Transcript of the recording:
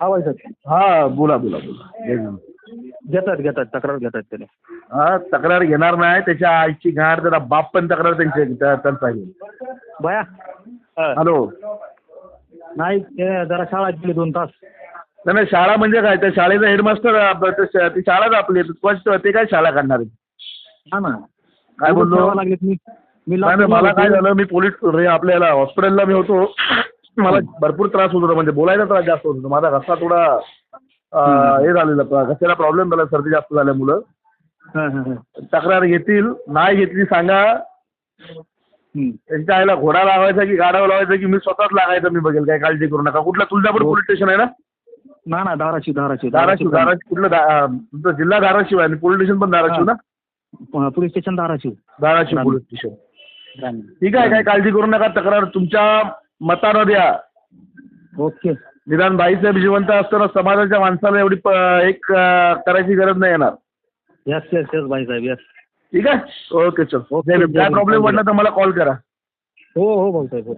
हा भाईसाहेब हा बोला बोला बोला. घेतात घेतात तक्रार घेतात त्याने. हा तक्रार घेणार नाही त्याच्या आईची घाट जरा बाप पण तक्रार त्यांची त्या- त्यांचा घेईल बया? हा. हॅलो. नाही ते जरा शाळा गेली दोन तास. नाही नाही, शाळा म्हणजे काय? त्या शाळेचा हेडमास्टर ती शाळाच आपली आहे. स्पष्ट ते काय शाळा काढणार आहे? हा ना. काय बोललो? लागलेत मी. मी नाही नाही, मला काय झालं मी पोलीस रे आपल्याला हॉस्पिटलला मी होतो. मला भरपूर त्रास होत होता म्हणजे बोलायला त्रास जास्त होत होता. माझा घसा थोडा अं, हे झालेला घशाला प्रॉब्लेम झाला सर्दी जास्त झाल्यामुळं. हा, हा, हा. तक्रार घेतील नाही घेतली सांगा. त्यांच्या आईला घोडा लावायचा की गाडावर लावायचा की मी स्वतःच लागायचं मी बघेल काय काळजी करू नका. कुठला? तुळजापूर पोलीस स्टेशन आहे ना? ना ना धाराशिव धाराशिव धाराशिव धाराशिव. कुठलं? धा- अं, तुमचं जिल्हा धाराशिव आहे आणि पोलीस स्टेशन पण धाराशिव ना? हा. Police station Dharashiv. Dharashiv police station. ग्रामीण. ठीक आहे काय काळजी करू नका. तक्रार तुमच्या मतानं द्या ओके. निदान भाईसाहेब जिवंत असताना समाजाच्या माणसाला एवढी प- एक करायची गरज नाही येणार. यस यस यस भाईसाहेब यस ठीक आहे? ओके चल. ओके, काय. प्रॉब्लेम वाटला तर मला कॉल करा. हो हो भाऊसाहेब हो.